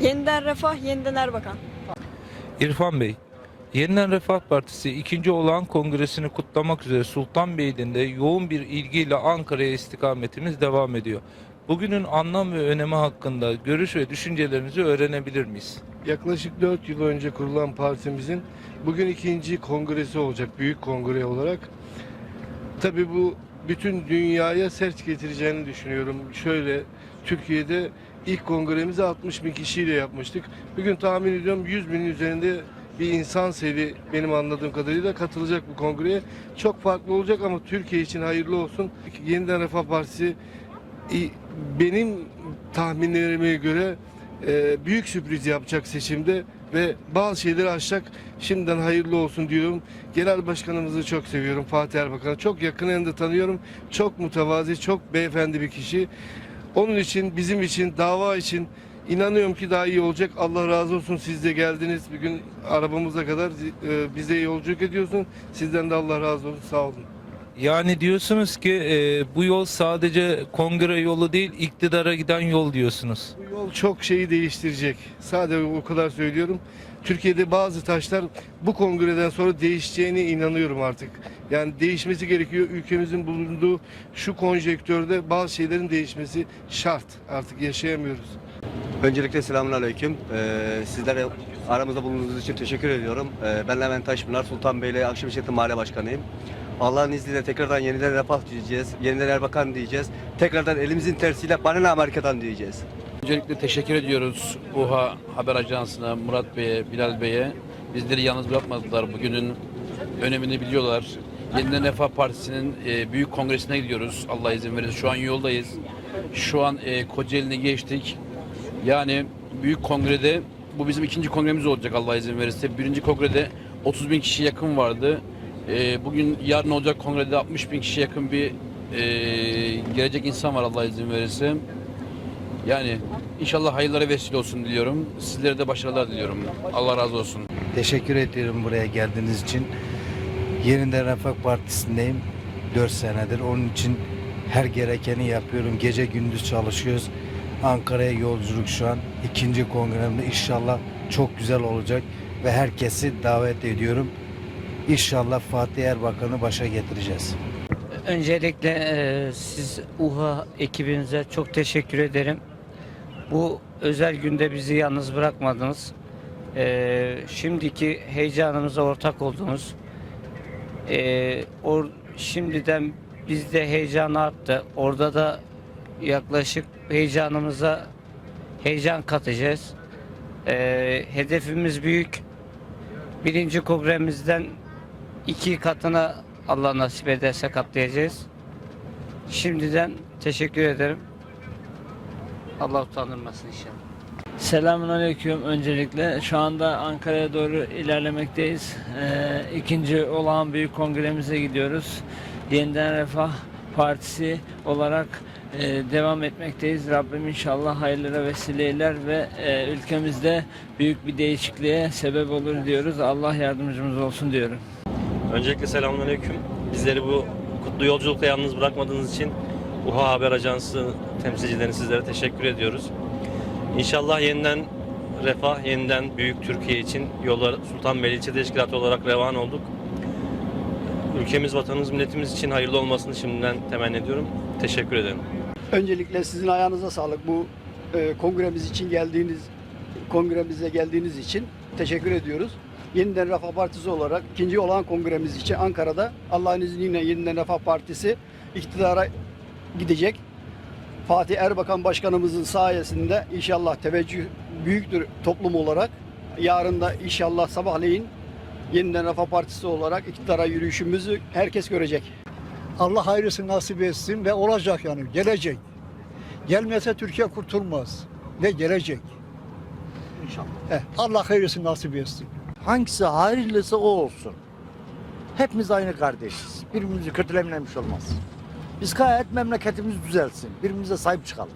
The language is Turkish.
Yeniden Refah, yeniden Erbakan. İrfan Bey, Yeniden Refah Partisi ikinci olağan kongresini kutlamak üzere Sultanbeyli'nde yoğun bir ilgiyle Ankara'ya istikametimiz devam ediyor. Bugünün anlam ve önemi hakkında görüş ve düşüncelerinizi öğrenebilir miyiz? Yaklaşık 4 yıl önce kurulan partimizin bugün ikinci kongresi olacak, büyük kongre olarak. Tabii bu bütün dünyaya sert getireceğini düşünüyorum. Şöyle, Türkiye'de ilk kongremizi 60 bin kişiyle yapmıştık. Bugün tahmin ediyorum 100 binin üzerinde bir insan seli benim anladığım kadarıyla katılacak bu kongreye. Çok farklı olacak ama Türkiye için hayırlı olsun. Yeniden Refah Partisi benim tahminlerime göre e, büyük sürpriz yapacak seçimde ve bazı şeyleri aşacak. Şimdiden hayırlı olsun diyorum. Genel başkanımızı çok seviyorum Fatih Erbakan'ı. Çok yakından da tanıyorum. Çok mütevazi, çok beyefendi bir kişi. Onun için, bizim için, dava için inanıyorum ki daha iyi olacak. Allah razı olsun siz de geldiniz. Bir gün arabamıza kadar e, bize yolculuk ediyorsun. Sizden de Allah razı olsun. Sağ olun. Yani diyorsunuz ki e, bu yol sadece kongre yolu değil, iktidara giden yol diyorsunuz. Bu yol çok şeyi değiştirecek. Sadece o kadar söylüyorum. Türkiye'de bazı taşlar bu kongreden sonra değişeceğine inanıyorum artık. Yani değişmesi gerekiyor. Ülkemizin bulunduğu şu konjektörde bazı şeylerin değişmesi şart. Artık yaşayamıyoruz. Öncelikle selamun aleyküm. Ee, sizlere aramızda bulunduğunuz için teşekkür ediyorum. Ee, ben Levent Taşpınar, Sultanbeyli Akşemişehir Mahalle Başkanıyım. Allah'ın izniyle tekrardan yeniden refah diyeceğiz, yeniden Erbakan diyeceğiz. Tekrardan elimizin tersiyle bana Amerika'dan diyeceğiz. Öncelikle teşekkür ediyoruz UHA Haber Ajansı'na, Murat Bey'e, Bilal Bey'e. Bizleri yalnız bırakmadılar. Bugünün önemini biliyorlar. Yeniden Refah Partisi'nin e, büyük kongresine gidiyoruz. Allah izin verirse. Şu an yoldayız. Şu an e, Kocaeli'ne geçtik. Yani büyük kongrede bu bizim ikinci kongremiz olacak Allah izin verirse. Birinci kongrede 30 bin kişi yakın vardı. E, bugün yarın olacak kongrede 60 bin kişi yakın bir e, gelecek insan var Allah izin verirse. Yani inşallah hayırlara vesile olsun diliyorum. Sizlere de başarılar diliyorum. Allah razı olsun. Teşekkür ediyorum buraya geldiğiniz için. Yeniden Refah Partisi'ndeyim 4 senedir. Onun için her gerekeni yapıyorum. Gece gündüz çalışıyoruz. Ankara'ya yolculuk şu an. ikinci kongremde inşallah çok güzel olacak ve herkesi davet ediyorum. İnşallah Fatih Erbakan'ı başa getireceğiz. Öncelikle e, siz UHA ekibinize çok teşekkür ederim. Bu özel günde bizi yalnız bırakmadınız. E, şimdiki heyecanımıza ortak oldunuz. E, or, şimdiden bizde heyecan arttı. Orada da yaklaşık heyecanımıza heyecan katacağız. E, hedefimiz büyük. Birinci kongremizden iki katına Allah nasip ederse katlayacağız. Şimdiden teşekkür ederim. Allah utandırmasın inşallah. Selamun Aleyküm öncelikle. Şu anda Ankara'ya doğru ilerlemekteyiz. Ee, ikinci olağan büyük kongremize gidiyoruz. Yeniden Refah Partisi olarak e, devam etmekteyiz. Rabbim inşallah hayırlara vesile eyler ve e, ülkemizde büyük bir değişikliğe sebep olur diyoruz. Allah yardımcımız olsun diyorum. Öncelikle selamünaleyküm. Bizleri bu kutlu yolculukta yalnız bırakmadığınız için UHA Haber Ajansı temsilcilerine sizlere teşekkür ediyoruz. İnşallah yeniden refah, yeniden büyük Türkiye için yollar Sultanbeyli İlçe Teşkilatı olarak revan olduk. Ülkemiz, vatanımız, milletimiz için hayırlı olmasını şimdiden temenni ediyorum. Teşekkür ederim. Öncelikle sizin ayağınıza sağlık. Bu e, kongremiz için geldiğiniz kongremize geldiğiniz için teşekkür ediyoruz. Yeniden Refah Partisi olarak ikinci olan kongremiz için Ankara'da Allah'ın izniyle Yeniden Refah Partisi iktidara gidecek. Fatih Erbakan Başkanımızın sayesinde inşallah teveccüh büyüktür toplum olarak. Yarın da inşallah sabahleyin Yeniden Refah Partisi olarak iktidara yürüyüşümüzü herkes görecek. Allah hayırlısı nasip etsin ve olacak yani gelecek. Gelmese Türkiye kurtulmaz ve gelecek. İnşallah. Allah hayırlısı nasip etsin. Hangisi hayırlısı o olsun. Hepimiz aynı kardeşiz. Birbirimizi kötülememiş olmaz. Biz gayet memleketimiz düzelsin. Birbirimize sahip çıkalım.